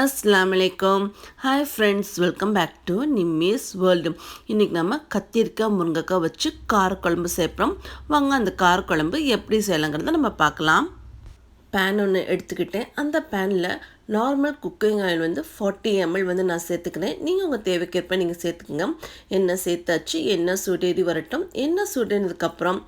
அஸ்லாம் வலைக்கம் hi friends welcome back to Nimmi's world இன்றைக்கி நம்ம கத்திரிக்காய் முருங்கைக்காய் வச்சு காரக்குழம்பு சேர்ப்போம் வாங்க அந்த காரக்குழம்பு எப்படி செய்யலாங்கிறத நம்ம பார்க்கலாம். பேன் ஒன்று எடுத்துக்கிட்டேன். அந்த பேனில் நார்மல் குக்கிங் ஆயில் வந்து ஃபார்ட்டி எம்எல் வந்து நான் சேர்த்துக்கிறேன். நீங்கள் உங்கள் தேவைக்கேற்ப நீங்கள் சேர்த்துக்குங்க. எண்ணெய் சேர்த்தாச்சு எண்ணெய் சுடேறி வரட்டும். எண்ணெய் சுடேறினதுக்கப்புறம்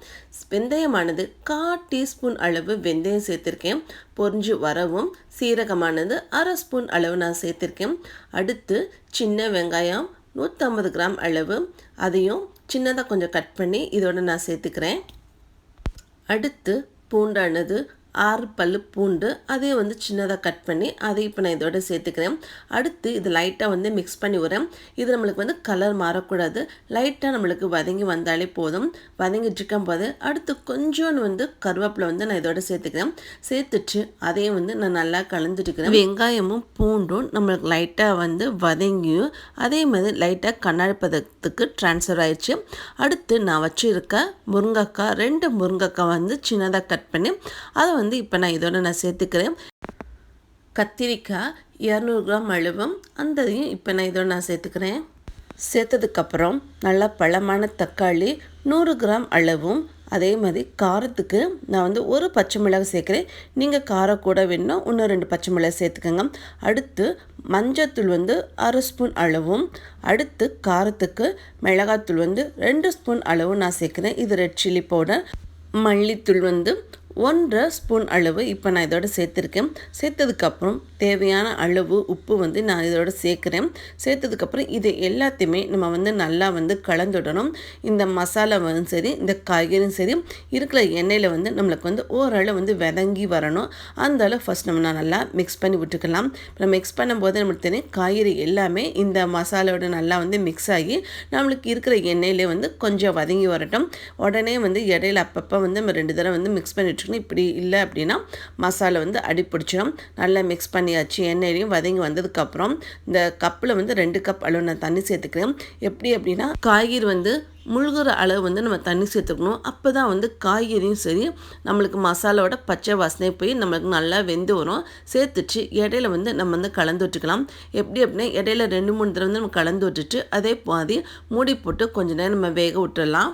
வெந்தயமானது கா டீஸ்பூன் அளவு வெந்தயம் சேர்த்துருக்கேன். பொரிஞ்சு வரவும் சீரகமானது அரை ஸ்பூன் அளவு நான் சேர்த்துருக்கேன். அடுத்து சின்ன வெங்காயம் நூற்றம்பது கிராம் அளவு. அதையும் சின்னதாக கொஞ்சம் கட் பண்ணி இதோட நான் சேர்த்துக்கிறேன். அடுத்து பூண்டானது ஆறு பல் பூண்டு அதையும் வந்து சின்னதாக கட் பண்ணி அதை இப்போ நான் இதோட சேர்த்துக்கிறேன். அடுத்து இது லைட்டாக வந்து மிக்ஸ் பண்ணி விடுறேன். இது நம்மளுக்கு வந்து கலர் மாறக்கூடாது. லைட்டாக நம்மளுக்கு வதங்கி வந்தாலே போதும். வதங்கிட்டு போது அடுத்து கொஞ்சோன்னு வந்து கருவேப்பிலை வந்து நான் இதோட சேர்த்துக்கிறேன். சேர்த்துட்டு அதையும் வந்து நான் நல்லா கலந்துட்டுக்கிறேன். வெங்காயமும் பூண்டும் நம்மளுக்கு லைட்டாக வந்து வதங்கியும் அதே மாதிரி லைட்டாக கண்ணாடி பதத்துக்கு ட்ரான்ஸ்ஃபர் ஆயிடுச்சு. அடுத்து நான் வச்சுருக்க முருங்கைக்காய் ரெண்டு முருங்கைக்காய் வந்து சின்னதாக கட் பண்ணி அதை வந்து வந்து இப்போ நான் இதோட நான் சேர்த்துக்கிறேன். கத்திரிக்காய் இரநூறு கிராம் அளவும் அந்ததையும் இப்போ நான் இதோட நான் சேர்த்துக்கிறேன். சேர்த்ததுக்கப்புறம் நல்லா பழமான தக்காளி நூறு கிராம் அளவும் அதே மாதிரி காரத்துக்கு நான் வந்து ஒரு பச்சை மிளகு சேர்க்குறேன். நீங்கள் காரம் கூட வேணும் இன்னும் ரெண்டு பச்சை மிளகு சேர்த்துக்கோங்க. அடுத்து மஞ்சத்தூள் வந்து அரை ஸ்பூன் அளவும் அடுத்து காரத்துக்கு மிளகாத்தூள் வந்து ரெண்டு ஸ்பூன் அளவும் நான் சேர்க்குறேன். இது ரெட் சில்லி பவுடர். மல்லித்தூள் வந்து ஒன்றரை ஸ்பூன் அளவு இப்போ நான் இதோட சேர்த்துருக்கேன். சேர்த்ததுக்கப்புறம் தேவையான அளவு உப்பு வந்து நான் இதோட சேர்க்குறேன். சேர்த்ததுக்கப்புறம் இது எல்லாத்தையுமே நம்ம வந்து நல்லா வந்து கலந்துடணும். இந்த மசாலாவும் சரி இந்த காய்கறியும் சரி இருக்கிற எண்ணெயில் வந்து நம்மளுக்கு வந்து ஓரளவு வந்து விதங்கி வரணும். அந்த அளவு ஃபஸ்ட் நம்ம நல்லா மிக்ஸ் பண்ணி விட்டுக்கலாம். இப்போ மிக்ஸ் பண்ணும்போது நம்மளுக்கு தெரியும் காய்கறி எல்லாமே இந்த மசாலாவோட நல்லா வந்து மிக்ஸ் ஆகி நம்மளுக்கு இருக்கிற எண்ணெயிலே வந்து கொஞ்சம் வதங்கி வரட்டும். உடனே வந்து இடையில அப்பப்போ வந்து நம்ம ரெண்டு தடவை வந்து மிக்ஸ் பண்ணிட்டு வச்சுக்கணும். இப்படி இல்லை அப்படின்னா மசாலா வந்து அடிப்பிடிச்சிடும். நல்லா மிக்ஸ் பண்ணியாச்சு எண்ணெயிலையும் வதங்கி வந்ததுக்கப்புறம் இந்த கப்பில் வந்து ரெண்டு கப் அளவு நான் தண்ணி சேர்த்துக்கிறேன். எப்படி அப்படின்னா காய்கறி வந்து முழுகிற அளவு வந்து நம்ம தண்ணி சேர்த்துக்கணும். அப்போ தான் வந்து காய்கறியும் சரி நம்மளுக்கு மசாலாவோட பச்சை வாசனை போய் நம்மளுக்கு நல்லா வெந்து வரும். சேர்த்துட்டு இடையில வந்து நம்ம வந்து கலந்து விட்டுக்கலாம். எப்படி அப்படின்னா இடையில ரெண்டு மூணு தடவை வந்து நம்ம கலந்து விட்டுட்டு அதே பாதி மூடி போட்டு கொஞ்ச நேரம் நம்ம வேக விட்டுடலாம்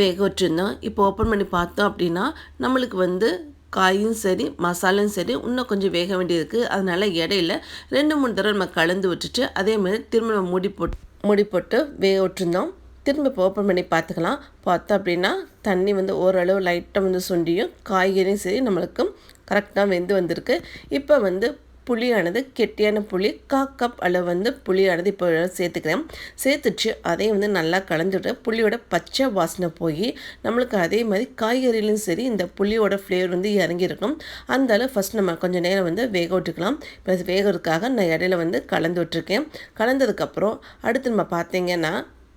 வேக விட்டுருந்தோம் இப்போ ஓப்பன் பண்ணி பார்த்தோம் அப்படின்னா நம்மளுக்கு வந்து காயும் சரி மசாலும் சரி இன்னும் கொஞ்சம் வேக வேண்டியிருக்கு. அதனால் இடையில ரெண்டு மூணு தடவை நம்ம கலந்து விட்டுட்டு அதேமாதிரி திரும்ப நம்ம மூடி போட்டு மூடி போட்டு வேக விட்டுருந்தோம் திரும்ப இப்போ ஓப்பன் பண்ணி பார்த்துக்கலாம். பார்த்தோம் அப்படின்னா தண்ணி வந்து ஓரளவு லைட்டாக வந்து சுண்டியும் காய்கறியும் சரி நம்மளுக்கு கரெக்டாக வெந்து வந்திருக்கு. இப்போ வந்து புளியானது கெட்டியான புளி கா கப் அளவு வந்து புளியானது இப்போ சேர்த்துக்கிறேன். சேர்த்துச்சு அதையும் வந்து நல்லா கலந்துட்டு புளியோட பச்சை வாசனை போய் நம்மளுக்கு அதே மாதிரி காய்கறிலையும் சரி இந்த புளியோட ஃப்ளேவர் வந்து இறங்கியிருக்கும். அந்த அளவு ஃபஸ்ட் நம்ம கொஞ்சம் நேரம் வந்து வேக விட்டுக்கலாம். இப்போ வேகிறதுக்காக நான் இடையில வந்து கலந்து விட்டுருக்கேன். கலந்ததுக்கப்புறம் அடுத்து நம்ம பார்த்தீங்கன்னா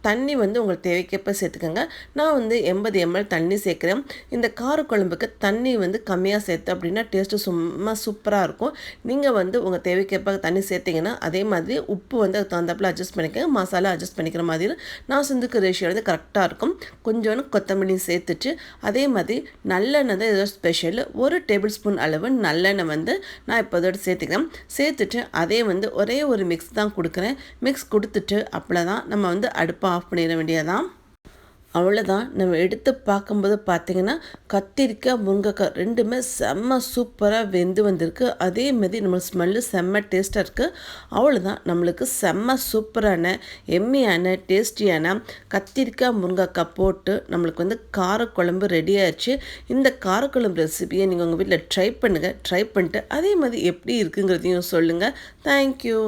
தண்ணி வந்து உங்களுக்கு தேவைக்கப்ப சேர்த்துக்கோங்க. நான் வந்து எண்பது எம்எல் தண்ணி சேர்க்குறேன். இந்த காரக்குழம்புக்கு தண்ணி வந்து கம்மியாக சேர்த்து அப்படின்னா டேஸ்ட்டு சும்மா சூப்பராக இருக்கும். நீங்கள் வந்து உங்கள் தேவைக்கேற்ப தண்ணி சேர்த்திங்கன்னா அதே மாதிரி உப்பு வந்து அதுக்கு தகுந்தாப்பில் அட்ஜஸ்ட் பண்ணிக்கோங்க. மசாலா அட்ஜஸ்ட் பண்ணிக்கிற மாதிரி நான் சிந்துக்கு ரேஷியோ வந்து கரெக்டாக இருக்கும். கொஞ்சோண்டு கொத்தமல்லி சேர்த்துட்டு அதே மாதிரி நல்லெண்ணெய் தான் ஏதோ ஸ்பெஷல் ஒரு டேபிள் ஸ்பூன் அளவு நல்லெண்ணெய் வந்து நான் இப்போ அதோட சேர்த்துக்கிறேன். சேர்த்துட்டு அதே வந்து ஒரே ஒரு மிக்ஸ் தான் கொடுக்குறேன். மிக்ஸ் கொடுத்துட்டு அப்படி தான் நம்ம வந்து அடுப்பாக ஆஃப் பண்ணிட வேண்டியதான் அவ்வளோதான் நம்ம எடுத்து பார்க்கும்போது பார்த்திங்கன்னா கத்திரிக்காய் முருங்கைக்காய் ரெண்டுமே செம்ம சூப்பராக வெந்து வந்திருக்கு. அதே மாதிரி நம்ம ஸ்மெல்லு செம்ம டேஸ்ட்டாக இருக்குது அவ்வளோதான் நம்மளுக்கு செம்ம சூப்பரான எம்மியான டேஸ்டியான கத்திரிக்காய் முருங்கைக்காய் போட்டு நம்மளுக்கு வந்து காரக்குழம்பு ரெடி ஆயிடுச்சு. இந்த காரக்குழம்பு ரெசிபியை நீங்கள் உங்கள் வீட்டில் ட்ரை பண்ணுங்கள் ட்ரை பண்ணிட்டு அதே மாதிரி எப்படி இருக்குங்கிறதையும் சொல்லுங்கள் தேங்க்யூ